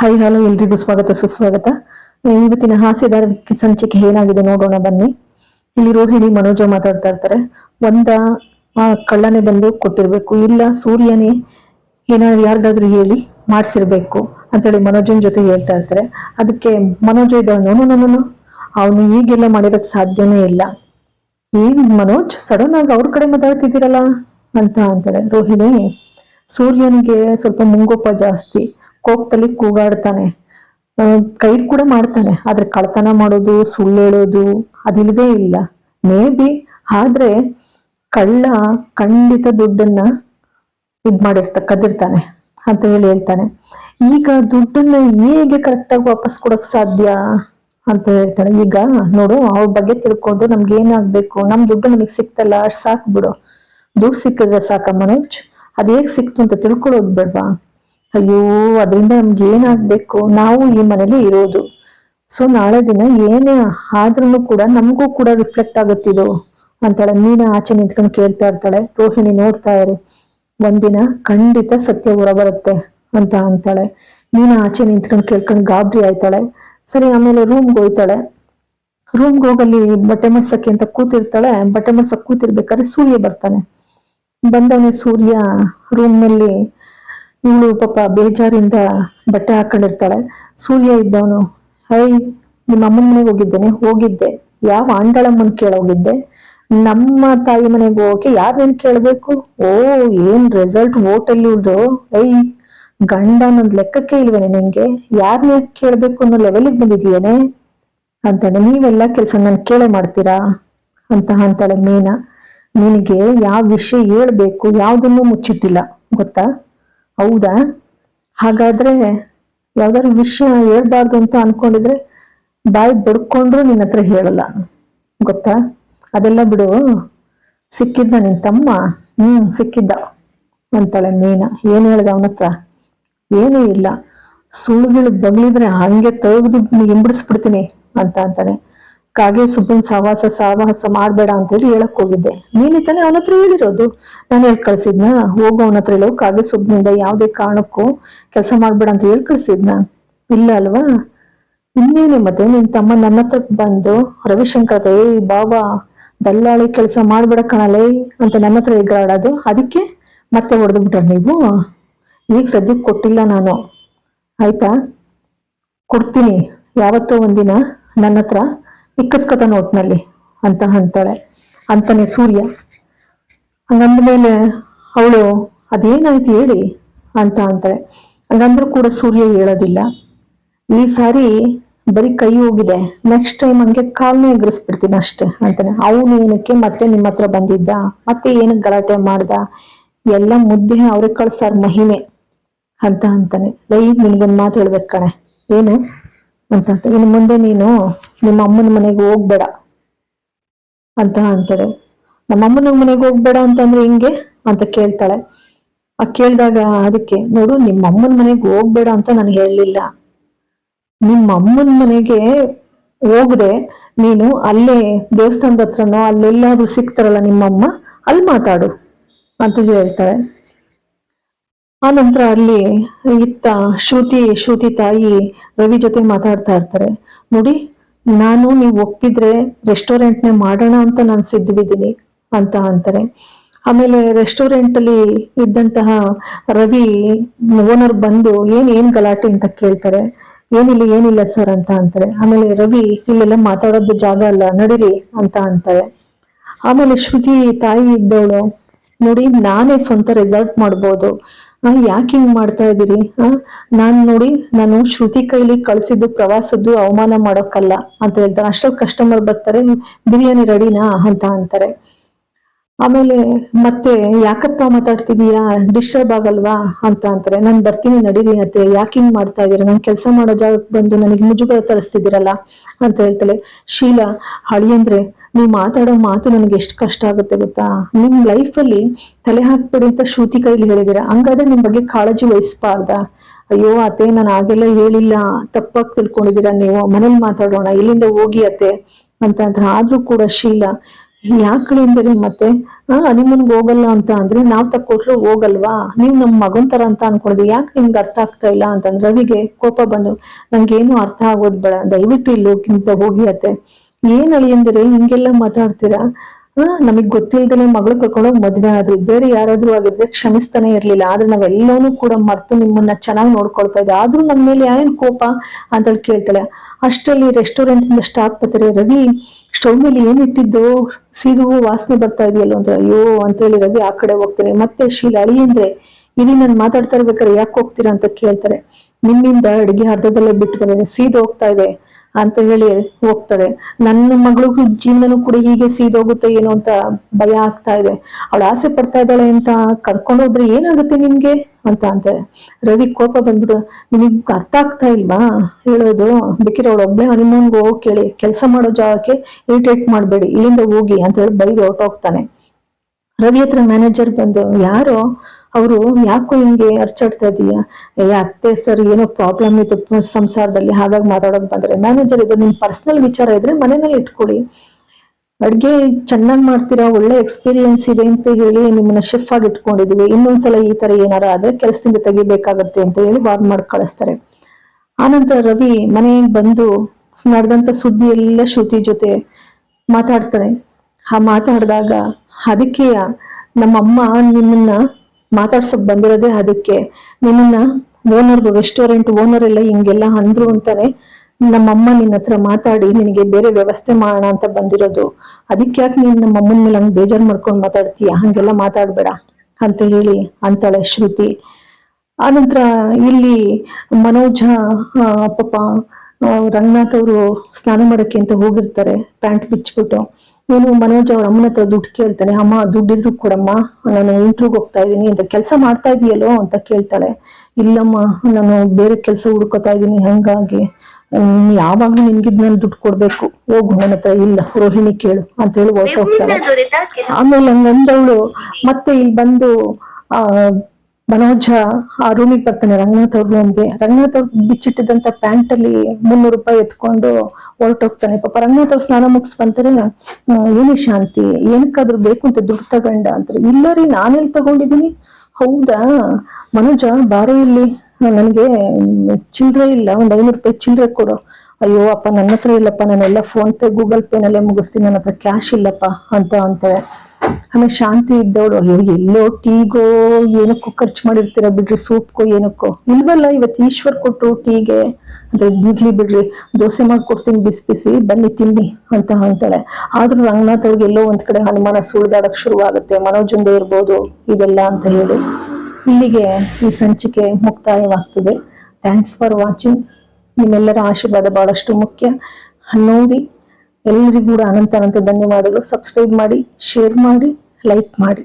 Hi hello ಎಲ್ರಿಗೂ ಸ್ವಾಗತ, ಸುಸ್ವಾಗತ. ಇವತ್ತಿನ ಹಾಸ್ಯದಾರ ಸಂಚಿಕೆ ಏನಾಗಿದೆ ನೋಡೋಣ, ಬನ್ನಿ. ಇಲ್ಲಿ ರೋಹಿಣಿ, ಮನೋಜ ಮಾತಾಡ್ತಾ ಇರ್ತಾರೆ. ಒಂದ ಕಳ್ಳನೆ ಬಂದು ಕೊಟ್ಟಿರ್ಬೇಕು. ಇಲ್ಲ, ಸೂರ್ಯನೇ ಏನಾದ್ರು ಯಾರಿಗಾದ್ರೂ ಹೇಳಿ ಮಾಡಿಸಿರ್ಬೇಕು ಅಂತೇಳಿ ಮನೋಜನ್ ಜೊತೆ ಹೇಳ್ತಾ ಇರ್ತಾರೆ. ಅದಕ್ಕೆ ಮನೋಜ ಇದ್ದವನು ಅವನು ಈಗೆಲ್ಲ ಮಾಡಿರಕ್ ಸಾಧ್ಯನೇ ಇಲ್ಲ. ಏನ್ ಮನೋಜ್ ಸಡನ್ ಆಗಿ ಅವ್ರ ಕಡೆ ಮಾತಾಡ್ತಿದ್ದೀರಲ್ಲ ಅಂತ ಅಂತಾರೆ ರೋಹಿಣಿ. ಸೂರ್ಯನಿಗೆ ಸ್ವಲ್ಪ ಮುಂಗೋಪ ಜಾಸ್ತಿ. ಕೋಪದಲ್ಲಿ ಕೂಗಾಡ್ತಾನೆ. ಕೈ ಕೂಡ ಮಾಡ್ತಾನೆ. ಆದ್ರೆ ಕಳ್ತನ ಮಾಡೋದು, ಸುಳ್ಳು ಹೇಳೋದು ಅದಿಲ್ವೇ ಇಲ್ಲ. ಮೇ ಬಿ ಆದ್ರೆ ಕಳ್ಳ ಖಂಡಿತ ದುಡ್ಡನ್ನ ಇದ್ ಮಾಡಿರ್ತ ಕದಿರ್ತಾನೆ ಅಂತ ಹೇಳಿ ಹೇಳ್ತಾನೆ. ಈಗ ದುಡ್ಡನ್ನ ಹೇಗೆ ಕರೆಕ್ಟಾಗಿ ವಾಪಸ್ ಕೊಡಕ್ ಸಾಧ್ಯ ಅಂತ ಹೇಳ್ತಾನೆ. ಈಗ ನೋಡು, ಅವ್ರ ಬಗ್ಗೆ ತಿಳ್ಕೊಂಡು ನಮ್ಗೆ ಏನಾಗ್ಬೇಕು? ನಮ್ ದುಡ್ಡು ನಮಗ್ ಸಿಕ್ತಲ್ಲ, ಅಷ್ಟು ಸಾಕ್ ಬಿಡು. ದುಡ್ಡು ಸಿಕ್ಕಿದ್ರೆ ಸಾಕ ಮನೋಜ್ ಅದ್ ಹೇಗ್ ಸಿಕ್ತು ಅಂತ ತಿಳ್ಕೊಳ್ಳೋದು ಬೇಡ್ವಾ? ಅಯ್ಯೋ, ಅದರಿಂದ ನಮ್ಗೆ ಏನಾಗ್ಬೇಕು? ನಾವು ಈ ಮನೇಲಿ ಇರೋದು. ಸೊ ನಾಳೆ ದಿನ ಏನೇ ಆದ್ರೂ ಕೂಡ ನಮಗೂ ಕೂಡ ರಿಫ್ಲೆಕ್ಟ್ ಆಗುತ್ತಿದು? ಅಂತಾಳೆ. ಮೀನ ಆಚೆ ನಿಂತ್ಕೊಂಡು ಕೇಳ್ತಾ ಇರ್ತಾಳೆ. ರೋಹಿಣಿ ನೋಡ್ತಾ ಇರಿ. ಒಂದಿನ ಖಂಡಿತ ಸತ್ಯ ಹೊರ ಬರುತ್ತೆ ಅಂತ ಅಂತಾಳೆ. ಮೀನ ಆಚೆ ನಿಂತ್ಕೊಂಡು ಕೇಳ್ಕೊಂಡು ಗಾಬರಿ ಆಯ್ತಾಳೆ. ಸರಿ, ಆಮೇಲೆ ರೂಮ್ಗೆ ಹೋಯ್ತಾಳೆ. ರೂಮ್ಗೆ ಹೋಗಲ್ಲಿ ಬಟ್ಟೆ ಮಡ್ಸಕ್ಕೆ ಅಂತ ಕೂತಿರ್ತಾಳೆ. ಬಟ್ಟೆ ಮಡ್ಸಕ್ ಕೂತಿರ್ಬೇಕಾದ್ರೆ ಸೂರ್ಯ ಬರ್ತಾನೆ. ಬಂದವನೇ ಸೂರ್ಯ ರೂಮ್ನಲ್ಲಿ ಇವಳು ಪಾಪ ಬೇಜಾರಿಂದ ಬಟ್ಟೆ ಹಾಕೊಂಡಿರ್ತಾಳೆ. ಸೂರ್ಯ ಇದ್ದವನು, ಹೈ, ನಿಮ್ಮ ಅಮ್ಮನ ಮನೆಗೆ ಹೋಗಿದ್ದೇನೆ, ಹೋಗಿದ್ದೆ. ಯಾವ ಆಂಡಳಮ್ಮನ್ ಕೇಳೋಗಿದ್ದೆ ನಮ್ಮ ತಾಯಿ ಮನೆಗೆ ಹೋಗೋಕೆ ಯಾರನ್ನ ಕೇಳ್ಬೇಕು? ಓ, ಏನ್ ರಿಸಲ್ಟ್ ಓಟಲ್ ಇವ್ದು ಐ ಗಂಡ ಅನ್ನೋದ್ ಲೆಕ್ಕಕ್ಕೆ ಇಲ್ವೇನೆ ನಿಂಗೆ? ಯಾರನ್ನ ಕೇಳ್ಬೇಕು ಅನ್ನೋ ಲೆವೆಲಿಗೆ ಬಂದಿದೀಯೇನೆ ಅಂತಾನೆ ನೀವೆಲ್ಲ ಕೆಲಸ ನನ್ ಕೇಳೇ ಮಾಡ್ತೀರಾ? ಅಂತ ಅಂತಾಳೆ ಮೀನಾ. ನಿನಗೆ ಯಾವ ವಿಷಯ ಹೇಳ್ಬೇಕು, ಯಾವ್ದನ್ನು ಮುಚ್ಚಿಟ್ಟಿಲ್ಲ, ಗೊತ್ತಾ? ಹೌದಾ? ಹಾಗಾದ್ರೆ ಯಾವ್ದಾದ್ರು ವಿಷಯ ಹೇಳ್ಬಾರ್ದು ಅಂತ ಅನ್ಕೊಂಡಿದ್ರೆ ಬಾಯಿ ಬಡ್ಕೊಂಡ್ರು ನಿನ್ನ ಹತ್ರ ಹೇಳಲ್ಲ. ಗೊತ್ತಾ? ಅದೆಲ್ಲ ಬಿಡು. ಸಿಕ್ಕಿದ್ದ ನಿನ್ ತಮ್ಮ. ಹ್ಮ್, ಸಿಕ್ಕಿದ್ದ. ಅಂತಾಳೆ ಮೀನ. ಏನ್ ಹೇಳ್ದ ಅವನ ಹತ್ರ? ಏನೂ ಇಲ್ಲ. ಸುಳ್ಳುಗಳು ಬಗ್ಲಿದ್ರೆ ಹಂಗೆ ತೆಗೆದು ಹಿಂಬಿಡಿಸ್ಬಿಡ್ತೀನಿ ಅಂತ ಅಂತಾನೆ. ಕಾಗೆ ಸುಬ್ಬನ್ ಸಹವಾಸ ಸಹವಾಸ ಮಾಡ್ಬೇಡ ಅಂತ ಹೇಳಿ ಹೇಳಕ್ ಹೋಗಿದ್ದೆ. ನೀನೇ ತಾನೇ ಅವನ ಹತ್ರ ಹೇಳಿರೋದು? ನಾನು ಹೇಳಿ ಕಳ್ಸಿದ್ನ? ಹೋಗು ಅವನ ಹತ್ರ ಹೇಳೋ ಕಾಗೆ ಸುಬ್ಬನಿಂದ ಯಾವುದೇ ಕಾರಣಕ್ಕೂ ಕೆಲಸ ಮಾಡ್ಬೇಡ ಅಂತ ಹೇಳಿ ಕಳ್ಸಿದ್ನ. ಇಲ್ಲ ಅಲ್ವಾ? ಇನ್ನೇನೆ ಮತ್ತೆ? ನಿನ್ ತಮ್ಮ ನನ್ನ ಹತ್ರ ಬಂದು, ರವಿಶಂಕರ್ ಏ ಬಾಬಾ ದಲ್ಲಾಳಿ ಕೆಲಸ ಮಾಡ್ಬೇಡ ಕಣಲೇ ಅಂತ ನನ್ನ ಹತ್ರ ಎಗರಾಡೋದು ಅದಕ್ಕೆ ಮತ್ತೆ ಹೊಡೆದು ಬಿಟ್ರ ನೀವು? ಈಗ ಸದ್ಯಕ್ಕೆ ಕೊಟ್ಟಿಲ್ಲ ನಾನು. ಆಯ್ತಾ? ಕೊಡ್ತೀನಿ. ಯಾವತ್ತೋ ಒಂದಿನ ನನ್ನ ಹತ್ರ. ಇಕ್ಕಸ್ಕತ ನೋಟ್ನಲ್ಲಿ ಅಂತ ಅಂತಾಳೆ. ಅಂತಾನೆ ಸೂರ್ಯ. ಹಂಗಂದ್ಮೇಲೆ ಅವಳು, ಅದೇನಾಯ್ತು ಹೇಳಿ? ಅಂತ ಅಂತಾಳೆ. ಹಂಗಂದ್ರೂ ಕೂಡ ಸೂರ್ಯ ಹೇಳೋದಿಲ್ಲ. ಈ ಸಾರಿ ಬರೀ ಕೈ ಹೋಗಿದೆ. ನೆಕ್ಸ್ಟ್ ಟೈಮ್ ಹಂಗೆ ಕಾಲ್ನೇ ಎಗರಿಸ್ಬಿಡ್ತೀನಿ ಅಷ್ಟೇ ಅಂತಾನೆ. ಅವನು ಏನಕ್ಕೆ ಮತ್ತೆ ನಿಮ್ಮ ಹತ್ರ ಬಂದಿದ್ದ? ಮತ್ತೆ ಏನಕ್ಕೆ ಗಲಾಟೆ ಮಾಡ್ದ? ಎಲ್ಲ ಮುದ್ದೆ ಅವ್ರಿಗೆ ಕಳ್ಸಾರ್ ಮಹಿಮೆ ಅಂತ ಅಂತಾನೆ. ಲೈ ನಿನ್ಗೊಂದು ಮಾತು ಹೇಳ್ಬೇಕು ಕಣೆ. ಏನು? ಅಂತ ಇನ್ನು ಮುಂದೆ ನೀನು ನಿಮ್ಮ ಅಮ್ಮನ ಮನೆಗೆ ಹೋಗ್ಬೇಡ ಅಂತ ಅಂತಾರೆ. ನಮ್ಮ ಅಮ್ಮನ ಮನೆಗೆ ಹೋಗ್ಬೇಡ ಅಂತಂದ್ರೆ ಹಿಂಗೆ ಅಂತ ಕೇಳ್ತಾಳೆ. ಆ ಕೇಳಿದಾಗ ಅದಕ್ಕೆ, ನೋಡು, ನಿಮ್ಮ ಅಮ್ಮನ ಮನೆಗೆ ಹೋಗ್ಬೇಡ ಅಂತ ನಾನು ಹೇಳಲಿಲ್ಲ. ನಿಮ್ಮ ಅಮ್ಮನ ಮನೆಗೆ ಹೋಗದೆ ನೀನು ಅಲ್ಲೇ ದೇವಸ್ಥಾನದ ಹತ್ರನೋ, ಅಲ್ಲೆಲ್ಲಾದ್ರೂ ಸಿಗ್ತಾರಲ್ಲ ನಿಮ್ಮಮ್ಮ ಅಲ್ಲಿ ಮಾತಾಡು ಅಂತ ಹೇಳ್ತಾಳೆ. ಆ ನಂತರ ಅಲ್ಲಿ ಇತ್ತ ಶ್ರುತಿ ಶ್ರುತಿ ತಾಯಿ ರವಿ ಜೊತೆ ಮಾತಾಡ್ತಾ ಇರ್ತಾರೆ. ನೋಡಿ, ನಾನು ನೀವು ಒಪ್ಪಿದ್ರೆ ರೆಸ್ಟೋರೆಂಟ್ನೇ ಮಾಡೋಣ ಅಂತ ನಾನು ಸಿದ್ಧವಿದ್ದೀನಿ, ಅಂತ ಅಂತಾರೆ. ಆಮೇಲೆ ರೆಸ್ಟೋರೆಂಟ್ ಅಲ್ಲಿ ಇದ್ದಂತಹ ರವಿ ಓನರ್ ಬಂದು, ಏನ್ ಏನ್ ಗಲಾಟೆ ಅಂತ ಕೇಳ್ತಾರೆ? ಏನಿಲ್ಲ ಏನಿಲ್ಲ ಸರ್, ಅಂತ ಅಂತಾರೆ. ಆಮೇಲೆ ರವಿ, ಇಲ್ಲೆಲ್ಲ ಮಾತಾಡೋದು ಜಾಗ ಅಲ್ಲ, ನಡೀರಿ, ಅಂತ ಅಂತಾರೆ. ಆಮೇಲೆ ಶ್ರುತಿ ತಾಯಿ ಇದ್ದವಳು, ನೋಡಿ, ನಾನೇ ಸ್ವಂತ ರೆಸಾರ್ಟ್ ಮಾಡ್ಬೋದು. ಯಾಕೆ ಹಿಂಗ್ ಮಾಡ್ತಾ ಇದ್ದೀರಿ ಆ? ನಾನ್ ನೋಡಿ, ನಾನು ಶ್ರುತಿ ಕೈಲಿ ಕಳ್ಸಿದ್ದು ಪ್ರವಾಸದ್ದು ಅವಮಾನ ಮಾಡೋಕ್ಕಲ್ಲ ಅಂತ ಹೇಳ್ತಾರೆ. ಅಷ್ಟೊಂದು ಕಸ್ಟಮರ್ ಬರ್ತಾರೆ ಬಿರಿಯಾನಿ ರೆಡಿನಾ? ಅಂತ ಅಂತಾರೆ. ಆಮೇಲೆ, ಮತ್ತೆ ಯಾಕಪ್ಪ ಮಾತಾಡ್ತಿದೀಯಾ ಡಿಸ್ಟರ್ಬ್ ಆಗಲ್ವಾ? ಅಂತ ಅಂತಾರೆ. ನಾನ್ ಬರ್ತೀನಿ, ನಡೀರಿ ಅತ್ತೆ ಯಾಕೆ ಹಿಂಗ್ ಮಾಡ್ತಾ ಇದೀರ? ನಾನ್ ಕೆಲಸ ಮಾಡೋ ಜಾಗಕ್ಕೆ ಬಂದು ನನಗೆ ಮುಜುಗರ ತರಿಸ್ತಿದ್ದೀರಲ್ಲ? ಅಂತ ಹೇಳ್ತಾಳೆ ಶೀಲಾ ಹಳಿಯಂದ್ರೆ ನೀವು ಮಾತಾಡೋ ಮಾತು ನನಗೆ ಎಷ್ಟು ಕಷ್ಟ ಆಗುತ್ತೆ ಗೊತ್ತಾ? ನಿಮ್ ಲೈಫಲ್ಲಿ ತಲೆ ಹಾಕ್ಬೇಡಿ ಅಂತ ಶ್ರುತಿ ಕೈಲಿ ಹೇಳಿದಿರ, ಹಂಗಾದ್ರೆ ನಿಮ್ ಬಗ್ಗೆ ಕಾಳಜಿ ವಹಿಸ್ಬಾರ್ದ. ಅಯ್ಯೋ ಅತ್ತೆ, ನಾನು ಆಗೆಲ್ಲ ಹೇಳಿಲ್ಲ. ತಪ್ಪಾಗಿ ತಿಳ್ಕೊಂಡಿದ್ದೀರಾ ನೀವು. ಮನೇಲಿ ಮಾತಾಡೋಣ, ಇಲ್ಲಿಂದ ಹೋಗಿ ಅಂತ ಅಂತ ಆದ್ರೂ ಕೂಡ ಶೀಲ. ಯಾಕೆ ಅಂದರೆ ಮತ್ತೆ? ನಿಮ್ಮನ್ಗೆ ಹೋಗಲ್ಲ ಅಂತ ಅಂದ್ರೆ ನಾವು ತಕ್ಕೊಟ್ರು ಹೋಗಲ್ವಾ? ನೀವು ನಮ್ಮ ಮಗನ್ ತರ ಅಂತ ಅನ್ಕೊಂಡಿದ್ವಿ ಯಾಕೆ ನಿಮ್ಗೆ ಅರ್ಥ ಆಗ್ತಾ ಇಲ್ಲ ಅಂತಂದ್ರೆ ರವಿಗೆ ಕೋಪ ಬಂದು ಏನು ಅರ್ಥ ಆಗೋದ್ ಬೇಡ. ದಯವಿಟ್ಟು ಇಲ್ಲಿ ಹೋಗಿಂತ ಹೋಗಿ ಅತ್ತೆ. ಏನ್ ಅಳಿಯಂದ್ರೆ ಹಿಂಗೆಲ್ಲ ಮಾತಾಡ್ತೀರಾ? ಹಾ, ನಮಗ್ ಗೊತ್ತಿಲ್ದೇನೆ ಮಗಳು ಕರ್ಕೊಂಡೋಗಿ ಮದ್ವೆ ಆದ್ರಿ. ಬೇರೆ ಯಾರಾದ್ರೂ ಆಗಿದ್ರೆ ಕ್ಷಮಿಸ್ತಾನೆ ಇರ್ಲಿಲ್ಲ. ಆದ್ರೆ ನಾವೆಲ್ಲವೂ ಕೂಡ ಮರ್ತು ನಿಮ್ಮನ್ನ ಚೆನ್ನಾಗಿ ನೋಡ್ಕೊಳ್ತಾ ಇದ್ದೆ. ಆದ್ರೂ ನಮ್ಮ ಮೇಲೆ ಏನ್ ಕೋಪ ಅಂತ ಹೇಳಿ ಕೇಳ್ತಾಳೆ. ಅಷ್ಟರಲ್ಲಿ ರೆಸ್ಟೋರೆಂಟ್ ಇಂದ ಸ್ಟಾಕ್ ಬರ್ತಾರೆ. ರವಿ, ಸ್ಟವ್ ಮೇಲೆ ಏನ್ ಇಟ್ಟಿದ್ದು? ಸೀರು ವಾಸನೆ ಬರ್ತಾ ಇದೆಯಲ್ಲ? ಅಂತ ಅಯ್ಯೋ ಅಂತೇಳಿ ರವಿ ಆ ಕಡೆ ಹೋಗ್ತಾನೆ. ಮತ್ತೆ ಶೀಲ, ಅಳಿ ಅಂದ್ರೆ ಇಲ್ಲಿ ನಾನು ಮಾತಾಡ್ತಾ ಇರ್ಬೇಕಾದ್ರೆ ಯಾಕೆ ಹೋಗ್ತೀರಾ? ಅಂತ ಕೇಳ್ತಾರೆ. ನಿಮ್ಮಿಂದ ಅಡಿಗೆ ಅರ್ಧದಲ್ಲೇ ಬಿಟ್ಟು ಬಂದಿದೆ ಸೀದು ಹೋಗ್ತಾ ಇದೆ. ಅಂತ ಹೇಳಿ ಹೋಗ್ತದೆ ನನ್ನ ಮಗಳಿಗೂ ಜೀವನನೂ ಕೂಡ ಹೀಗೆ ಸೀದೋಗುತ್ತೆ ಏನೋ ಅಂತ ಭಯ ಆಗ್ತಾ ಇದೆ. ಅವಳು ಆಸೆ ಪಡ್ತಾ ಇದ್ದಾಳೆ ಅಂತ ಕರ್ಕೊಂಡು ಹೋದ್ರೆ ಏನಾಗುತ್ತೆ ನಿಮ್ಗೆ? ಅಂತ ಅಂತಾರೆ. ರವಿ ಕೋಪ ಬಂದ್ಬಿಡು ನಿಮಗ್ ಅರ್ಥ ಆಗ್ತಾ ಇಲ್ವಾ? ಹೇಳೋದು, ಬೇಕಿದ್ರೆ ಅವಳು ಒಬ್ಬಳೆ ಹನಿಮೂನ್ಗೆ ಹೋಗಿ ಕೇಳಿ, ಕೆಲಸ ಮಾಡೋ ಜಾಗಕ್ಕೆ ಇರಿಟೇಟ್ ಮಾಡಬೇಡಿ, ಇಲ್ಲಿಂದ ಹೋಗಿ ಅಂತ ಹೇಳಿ ಬೈದು ಹೊರಟೋಗ್ತಾನೆ. ರವಿ ಹತ್ರ ಮ್ಯಾನೇಜರ್ ಬಂದು, ಯಾರೋ ಅವರು ಯಾಕೋ ಹಿಂಗೆ ಅರ್ಚಾಡ್ತಾ ಇದೀಯಾ? ಏ, ಅತ್ತೆ ಸರ್, ಏನೋ ಪ್ರಾಬ್ಲಮ್ ಇತ್ತು ಸಂಸಾರದಲ್ಲಿ, ಹಾಗಾಗಿ ಮಾತಾಡೋದು ಬಂದ್ರೆ. ಮ್ಯಾನೇಜರ್ ಇದು, ನಿಮ್ ಪರ್ಸನಲ್ ವಿಚಾರ ಇದ್ರೆ ಮನೆಯಲ್ಲಿ ಇಟ್ಕೊಳ್ಳಿ. ಅಡ್ಗೆ ಚೆನ್ನಾಗಿ ಮಾಡ್ತೀರಾ? ಒಳ್ಳೆ ಎಕ್ಸ್ಪೀರಿಯನ್ಸ್ ಇದೆ ಅಂತ ಹೇಳಿ ನಿಮ್ಮನ್ನ ಶೆಫ್ ಆಗಿ ಇಟ್ಕೊಂಡಿದೀವಿ. ಇನ್ನೊಂದ್ಸಲ ಈ ತರ ಏನಾರ ಆದ್ರೆ ಕೆಲಸದಿಂದ ತೆಗಿಬೇಕಾಗತ್ತೆ ಅಂತ ಹೇಳಿ ವಾರ್ನ್ ಮಾಡಿ ಕಳಿಸ್ತಾರೆ. ಆನಂತರ ರವಿ ಮನೆಗೆ ಬಂದು ನಡೆದಂತ ಸುದ್ದಿ ಎಲ್ಲ ಶ್ರುತಿ ಜೊತೆ ಮಾತಾಡ್ತಾರೆ ಆ ಮಾತಾಡಿದಾಗ ಅದಕ್ಕೆ ನಮ್ಮಮ್ಮ ನಿಮ್ಮನ್ನ ಮಾತಾಡ್ಸಕ್ ಬಂದಿರೋದೇ ಅದಕ್ಕೆ. ನಿನ್ನ ಓನರ್ ರೆಸ್ಟೋರೆಂಟ್ ಓನರ್ ಎಲ್ಲ ಹಿಂಗೆಲ್ಲ ಅಂದ್ರು ಅಂತಾನೆ ನಮ್ಮಮ್ಮ ನಿನ್ನ ಹತ್ರ ಮಾತಾಡಿ ನಿನಗೆ ಬೇರೆ ವ್ಯವಸ್ಥೆ ಮಾಡೋಣ ಅಂತ ಬಂದಿರೋದು. ಅದಕ್ಕೆ ಯಾಕೆ ನೀನು ನಮ್ಮ ಅಮ್ಮನ ಮೇಲೆ ಹಂಗೆ ಬೇಜಾರ್ ಮಾಡ್ಕೊಂಡು ಮಾತಾಡ್ತೀಯ? ಹಂಗೆಲ್ಲ ಮಾತಾಡಬೇಡ ಅಂತ ಹೇಳಿ ಅಂತಾಳೆ ಶ್ರುತಿ. ಆನಂತರ ಇಲ್ಲಿ ಮನೋಜ ಪಾಪ ರಂಗನಾಥ್ ಅವರು ಸ್ನಾನ ಮಾಡಕ್ಕೆ ಅಂತ ಹೋಗಿರ್ತಾರೆ, ಪ್ಯಾಂಟ್ ಬಿಚ್ಬಿಟ್ಟು ಇವನು ಮನೋಜ್ ಅವ್ರ ಅಮ್ಮನ ಹತ್ರ ದುಡ್ಡು ಕೇಳ್ತಾನೆ ಅಮ್ಮ ದುಡ್ಡಿದ್ರು ಕೊಡಮ್ಮ ನಾನು ಇಂಟ್ರೂಗ್ ಹೋಗ್ತಾ ಇದ್ದೀನಿ ಅಂತ ಕೆಲಸ ಮಾಡ್ತಾ ಇದೆಯಲ್ಲೋ? ಅಂತ ಕೇಳ್ತಾಳೆ. ಇಲ್ಲಮ್ಮ ನಾನು ಬೇರೆ ಕೆಲಸ ಹುಡ್ಕೋತಾ ಇದ್ದೀನಿ ಹಂಗಾಗಿ ಯಾವಾಗ್ಲೂ ನಿನ್ಗಿದ್ ನಾನು ದುಡ್ಡು ಕೊಡ್ಬೇಕು. ಹೋಗು ನನ್ನ ಹತ್ರ ಇಲ್ಲ ರೋಹಿಣಿ ಕೇಳು ಅಂತ ಹೇಳಿ ಹೊರಟೋಗ್ತಾಳೆ. ಆಮೇಲೆ ಹಂಗಂದವಳು ಮತ್ತೆ ಇಲ್ಲಿ ಬಂದು ಆ ಮನೋಜ ಆ ರೂಮಿಗೆ ಬರ್ತಾನೆ ರಂಗನಾಥ್ ಅವ್ರ ರೂಮ್ಗೆ ರಂಗನಾಥ್ ಅವ್ರು ಬಿಚ್ಚಿಟ್ಟಿದಂತ ಪ್ಯಾಂಟ್ ಅಲ್ಲಿ ಮುನ್ನೂರು ರೂಪಾಯಿ ಎತ್ಕೊಂಡು ಹೊರಟೋಗ್ತಾನೆ ಪಾಪ ರಂಗನಾಥ್ ಸ್ನಾನ ಮುಗಿಸ್ ಬಂತಾರೆ ಏನೇ ಶಾಂತಿ, ಏನಕ್ಕಾದ್ರೂ ಬೇಕು ಅಂತ ದುಡ್ಡು ತಗೊಂಡ ಅಂತಾರೆ. ಇಲ್ಲ ರೀ, ನಾನೆಲ್ಲಿ ತಗೊಂಡಿದ್ದೀನಿ? ಹೌದಾ? ಮನೋಜ, ಬಾರೋ ಇಲ್ಲಿ. ನನಗೆ ಚಿಲ್ಲರೆ ಇಲ್ಲ. ಒಂದ್ ಐನೂರು ರೂಪಾಯಿ ಚಿಲ್ಲರೆ ಕೊಡು. ಅಯ್ಯೋ, ಅಪ್ಪ, ನನ್ನ ಹತ್ರ ಇಲ್ಲಪ್ಪ. ನಾನೆಲ್ಲ ಫೋನ್ ಪೇ, ಗೂಗಲ್ ಪೇನಲ್ಲೇ ಮುಗಿಸ್ತೀನಿ. ನನ್ನ ಹತ್ರ ಕ್ಯಾಶ್ ಇಲ್ಲಪ್ಪ ಅಂತ ಅಂತಾಳೆ ಆಮೇಲೆ ಶಾಂತಿ ಇದ್ದವಳು ಅಯ್ಯೋ, ಎಲ್ಲೋ ಟೀಗೋ, ಏನಕ್ಕೋ ಖರ್ಚು ಮಾಡಿರ್ತೀರ ಬಿಡ್ರಿ, ಸೂಪ್ಗೋ, ಏನಕ್ಕೋ. ಇಲ್ವಲ್ಲ, ಇವತ್ತು ಈಶ್ವರ್ ಕೊಟ್ಟರು ಟೀಗೆ. ಅಂದ್ರೆ ಬಿಡ್ಲಿ ಬಿಡ್ರಿ ದೋಸೆ ಮಾಡ್ಕೊಡ್ತೀನಿ, ಬಿಸಿ ಬಿಸಿ, ಬನ್ನಿ, ತಿನ್ನಿ ಅಂತ ಅಂತಾಳೆ ಆದ್ರೂ ರಂಗನಾಥ್ ಅವ್ರಿಗೆ ಎಲ್ಲೋ ಒಂದ್ ಕಡೆ ಹನುಮಾನ ಸುಳಿದಾಡಕ್ಕೆ ಶುರುವಾಗುತ್ತೆ ಮನೋಜಂದೇ ಇರ್ಬೋದು, ಇದೆಲ್ಲ ಅಂತ ಹೇಳಿ. ಇಲ್ಲಿಗೆ ಈ ಸಂಚಿಕೆ ಮುಕ್ತಾಯವಾಗ್ತದೆ. ಥ್ಯಾಂಕ್ಸ್ ಫಾರ್ ವಾಚಿಂಗ್ ನಿಮ್ಮೆಲ್ಲರ ಆಶೀರ್ವಾದ ಬಹಳಷ್ಟು ಮುಖ್ಯ. ನೋಡಿ. ಎಲ್ಲರಿಗೂ ಕೂಡ ಅನಂತ ಅನಂತ ಧನ್ಯವಾದಗಳು. ಸಬ್ಸ್ಕ್ರೈಬ್ ಮಾಡಿ ಶೇರ್ ಮಾಡಿ ಲೈಕ್ ಮಾಡಿ.